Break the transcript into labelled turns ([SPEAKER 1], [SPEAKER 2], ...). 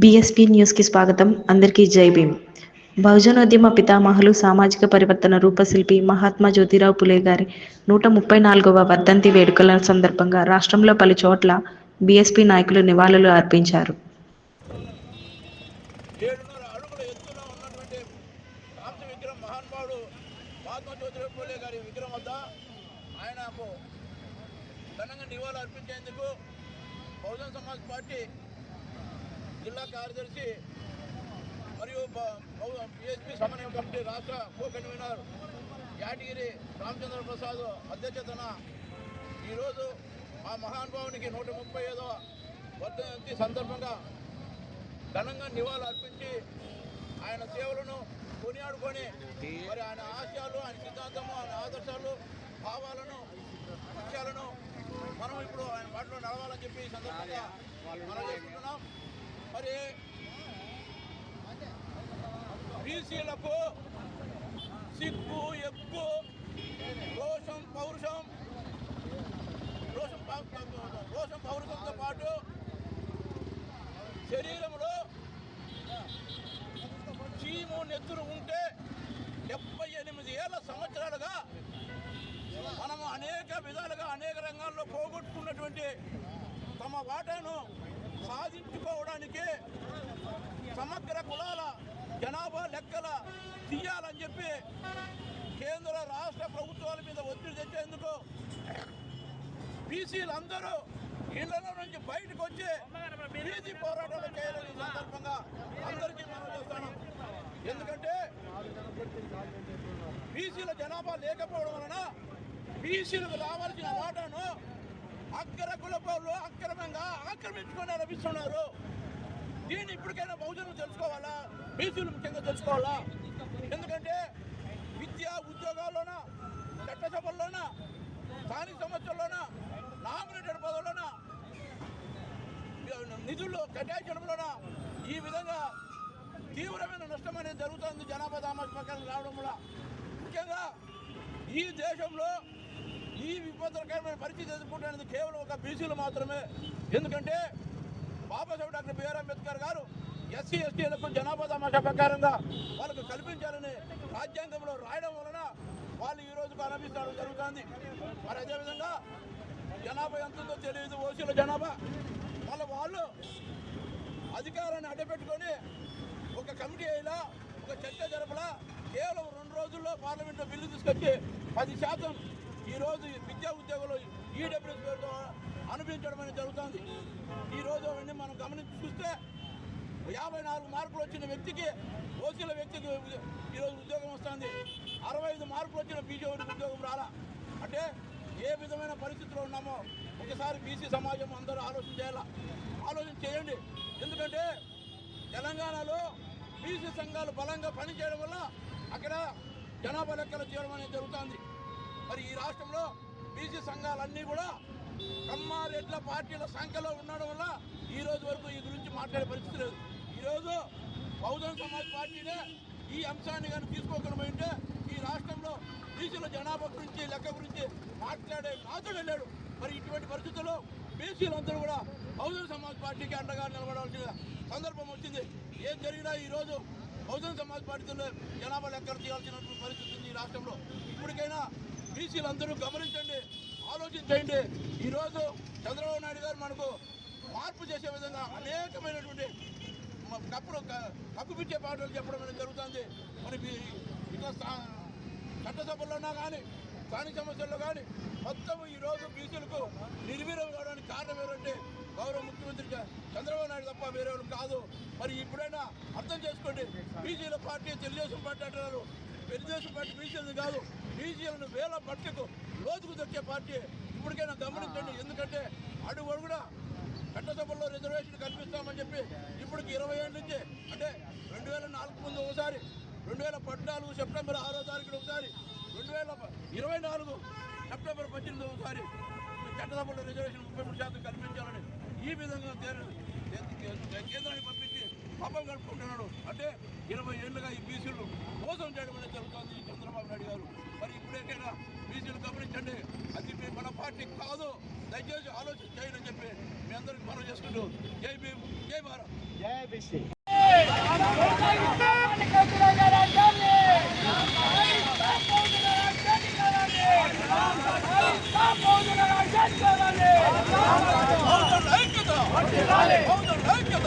[SPEAKER 1] BSP న్యూస్కి స్వాగతం. అందరికీ జై భీమ్. బహుజనోద్యమ పితామహులు సామాజిక పరివర్తన రూపశిల్పి మహాత్మా జ్యోతిరావు పులే గారి నూట ముప్పై నాలుగవ వర్ధంతి వేడుకల సందర్భంగా రాష్ట్రంలో పలు చోట్ల బీఎస్పీ నాయకులు నివాళులు అర్పించారు.
[SPEAKER 2] ఆయనకు ఘనంగా నివాళులు అర్పించేందుకు బహుజన సమాజ్ పార్టీ జిల్లా కార్యదర్శి మరియు పిఎస్పి సమన్వయ కమిటీ రాష్ట్ర కో కన్వీనర్ యాటగిరి రామచంద్ర ప్రసాద్ అధ్యక్షతన ఈరోజు ఆ మహానుభావునికి నూట ముప్పై ఐదవ వర్ధంతి సందర్భంగా ఘనంగా నివాళులు అర్పించి ఆయన సేవలను కొనియాడుకొని మరి ఆయన ఆశయాలు ఆయన సిద్ధాంతము ఆయన ఆదర్శాలు భావాలను లక్ష్యాలను మనం ఇప్పుడు ఆయన వాటిలో నడవాలని చెప్పి ఈ సందర్భంగా మనం చేసుకుంటున్నాం. మరి బీసీలకు సిగ్గు ఎక్కువ రోషం పౌరుషం. రోషం రోషం పౌరుషంతో పాటు శరీరంలో చీము నెత్తురు ఉంటే డెబ్బై ఎనిమిది ఏళ్ళ సంవత్సరాలుగా మనము అనేక విధాలుగా అనేక రంగాల్లో పోగొట్టుకున్నటువంటి తమ వాటాను సాధించుకోవడానికి సమగ్ర కులాల జనాభా లెక్కల తీయాలని చెప్పి కేంద్ర రాష్ట్ర ప్రభుత్వాల మీద ఒత్తిడి తెచ్చేందుకు బీసీలు అందరూ ఇళ్ళలో నుంచి బయటకు వచ్చి పోరాటాలు చేయాలని సందర్భంగా అందరికీ మనం చేస్తాను. ఎందుకంటే బీసీల జనాభా లేకపోవడం వలన బీసీలకు రావాల్సిన వాటాను అక్కర కులపోళ్ళు అక్రమంగా ఆక్రమించుకొని లభిస్తున్నారు దీన్ని ఇప్పటికైనా బహుజనులు తెలుసుకోవాలా? బీసీలు ముఖ్యంగా తెలుసుకోవాలా? ఎందుకంటే విద్యా ఉద్యోగాల్లోన చట్టసభల్లోన స్థానిక సంస్థల్లోన నామినేటెడ్ పదవుల్లోన నిధుల్లో కేటాయించడంలోన ఈ విధంగా తీవ్రమైన నష్టం అనేది జరుగుతుంది జనాభా దామాష ప్రకారం రావడం వల్ల. ముఖ్యంగా ఈ దేశంలో ఈ విపత్కరమైన పరిస్థితి ఎదుర్కొంటున్నది కేవలం ఒక బీసీలు మాత్రమే. ఎందుకంటే బాబాసాహెబ్ డాక్టర్ బిఆర్ అంబేద్కర్ గారు ఎస్సీ ఎస్టీలకు జనాభా దామాషా ప్రకారంగా వాళ్ళకు కల్పించాలని రాజ్యాంగంలో రాయడం వలన వాళ్ళు ఈ రోజుకు అనుభవించడం జరుగుతుంది. మరి అదేవిధంగా జనాభా ఎంతుందో తెలియదు ఓసీల జనాభా. వాళ్ళ వాళ్ళు అధికారాన్ని అడ్డపెట్టుకొని ఒక కమిటీ అయినా ఒక చర్చ జరపలా కేవలం రెండు రోజుల్లో పార్లమెంట్లో బిల్లు తీసుకొచ్చి పది శాతం ఈరోజు విద్యా ఉద్యోగులు ఈడబ్ల్యూఎస్ పేరుతో అనుభవించడం అనేది జరుగుతుంది. ఈరోజు అవన్నీ మనం గమనించి చూస్తే యాభై నాలుగు మార్కులు వచ్చిన వ్యక్తికి ఓసీల వ్యక్తికి ఈరోజు ఉద్యోగం వస్తుంది. అరవై ఐదు మార్కులు వచ్చిన బీజేపీకి ఉద్యోగం రాలా. అంటే ఏ విధమైన పరిస్థితిలో ఉన్నామో ఒకసారి బీసీ సమాజం అందరూ ఆలోచన చేయాలా? ఆలోచన చేయండి. ఎందుకంటే తెలంగాణలో బీసీ సంఘాలు బలంగా పనిచేయడం వల్ల అక్కడ జనాభా లెక్కలు చేయడం అనేది జరుగుతుంది. మరి ఈ రాష్ట్రంలో బీసీ సంఘాలన్నీ కూడా కమ్మారెడ్ల పార్టీల సంఖ్యలో ఉండడం వల్ల ఈ రోజు వరకు ఈ గురించి మాట్లాడే పరిస్థితి లేదు. ఈరోజు బహుజన సమాజ్ పార్టీనే ఈ అంశాన్ని కానీ తీసుకోకుండా పోయింటే ఈ రాష్ట్రంలో బీసీల జనాభా గురించి లెక్క గురించి మాట్లాడే నాతో వెళ్ళాడు మరి ఇటువంటి పరిస్థితుల్లో బీసీలందరూ కూడా బహుజన సమాజ్ పార్టీకి అండగా నిలబడాల్సిన సందర్భం వచ్చింది. ఏం జరిగినా ఈరోజు బహుజన సమాజ్ పార్టీలో జనాభా లెక్కలు తీయాల్సిన పరిస్థితి ఉంది ఈ రాష్ట్రంలో. ఇప్పటికైనా బీసీలందరూ గమనించండి ఆలోచించండి. ఈరోజు చంద్రబాబు నాయుడు గారు మనకు మార్పు చేసే విధంగా అనేకమైనటువంటి కప్పుడు క- పాటలు చెప్పడం అనేది జరుగుతుంది. మరి మీ- చట్టసభల్లోనా కానీ స్థానిక సమస్యల్లో కానీ మొత్తం ఈరోజు బీసీలకు నిర్వీర్యం కావడానికి కారణం ఏమంటే గౌరవ ముఖ్యమంత్రి చంద్రబాబు నాయుడు తప్ప వేరే వాళ్ళు కాదు. మరి ఇప్పుడైనా అర్థం చేసుకోండి బీసీల పార్టీ తెలుగుదేశం పార్టీ అంటున్నారు. తెలుగుదేశం పార్టీ బీసీలది కాదు బీసీలను వేల పట్టుకు లోతుకు తెచ్చే పార్టీ. ఇప్పటికైనా గమనించండి ఎందుకంటే అడుగు అడుగునా చట్టసభల్లో రిజర్వేషన్ కల్పిస్తామని చెప్పి ఇప్పటికి ఇరవై ఏళ్ళ నుంచి అంటే రెండు వేల నాలుగు ముందు ఒకసారి రెండు వేల పద్నాలుగు సెప్టెంబర్ ఆరో తారీఖున ఒకసారి రెండు వేల ఇరవై నాలుగు సెప్టెంబర్ పద్దెనిమిది ఒకసారి చట్టసభలో రిజర్వేషన్ ముప్పై మూడు శాతం కల్పించాలని ఈ విధంగా కేంద్రానికి పాపం గడుపుకుంటున్నాడు అంటే ఇరవై ఏళ్ళుగా ఈ బీసీలు మోసం చేయడం అనేది జరుగుతుంది చంద్రబాబు నాయుడు గారు. మరి ఇప్పుడేకైనా బీసీలు గమనించండి. అది మీ మన పార్టీ కాదు. దయచేసి ఆలోచన చేయండి అని చెప్పి మీ అందరికి మనం చేసుకుంటూ జై భీమ్ జై భారత్.
[SPEAKER 3] జై బీసీ.
[SPEAKER 2] ఐక్యత ఐక్యత!